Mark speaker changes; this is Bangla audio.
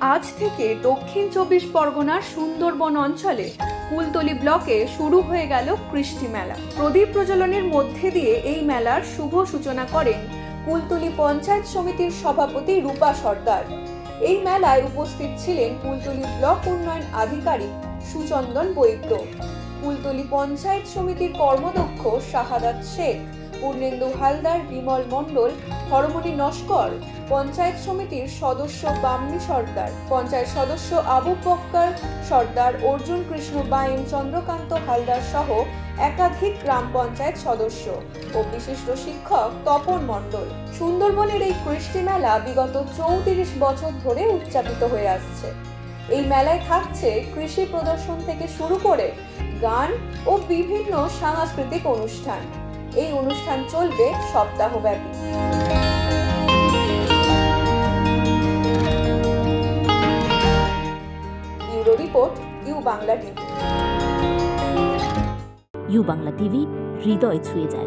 Speaker 1: আজ থেকে দক্ষিণ চব্বিশ পরগনার সুন্দরবন অঞ্চলে কুলতলি ব্লকে শুরু হয়ে গেল কৃষ্টি মেলা। প্রদীপ প্রজ্বলনের মধ্যে দিয়ে এই মেলার শুভ সূচনা করেন কুলতলি পঞ্চায়েত সমিতির সভাপতি রূপা সর্দার। এই মেলায় উপস্থিত ছিলেন কুলতলি ব্লক উন্নয়ন আধিকারিক সুচন্দন বৈদ্য। কুলতলি পঞ্চায়েত সমিতির কর্মদক্ষ শাহাদাত শেখ। পূর্ণেন্দু হালদার, বিমল মণ্ডল, হরমণি নস্কর, পঞ্চায়েত সমিতির সদস্য বামনি সর্দার, পঞ্চায়েত সদস্য আবু বক্কর সর্দার, অর্জুন কৃষ্ণ বাইন চন্দ্রকান্ত হালদার সহ একাধিক গ্রাম পঞ্চায়েত সদস্য ও বিশিষ্ট শিক্ষক তপন মণ্ডল। সুন্দরবনের এই কৃষ্টি মেলা বিগত চৌত্রিশ বছর ধরে উদযাপিত হয়ে আসছে। এই মেলায় থাকছে কৃষি প্রদর্শন থেকে শুরু করে গান ও বিভিন্ন সাংস্কৃতিক অনুষ্ঠান। এই অনুষ্ঠান চলবে সপ্তাহব্যাপী। Bureau report, U Bangla TV.
Speaker 2: U Bangla TV, হৃদয় ছুঁয়ে যায়।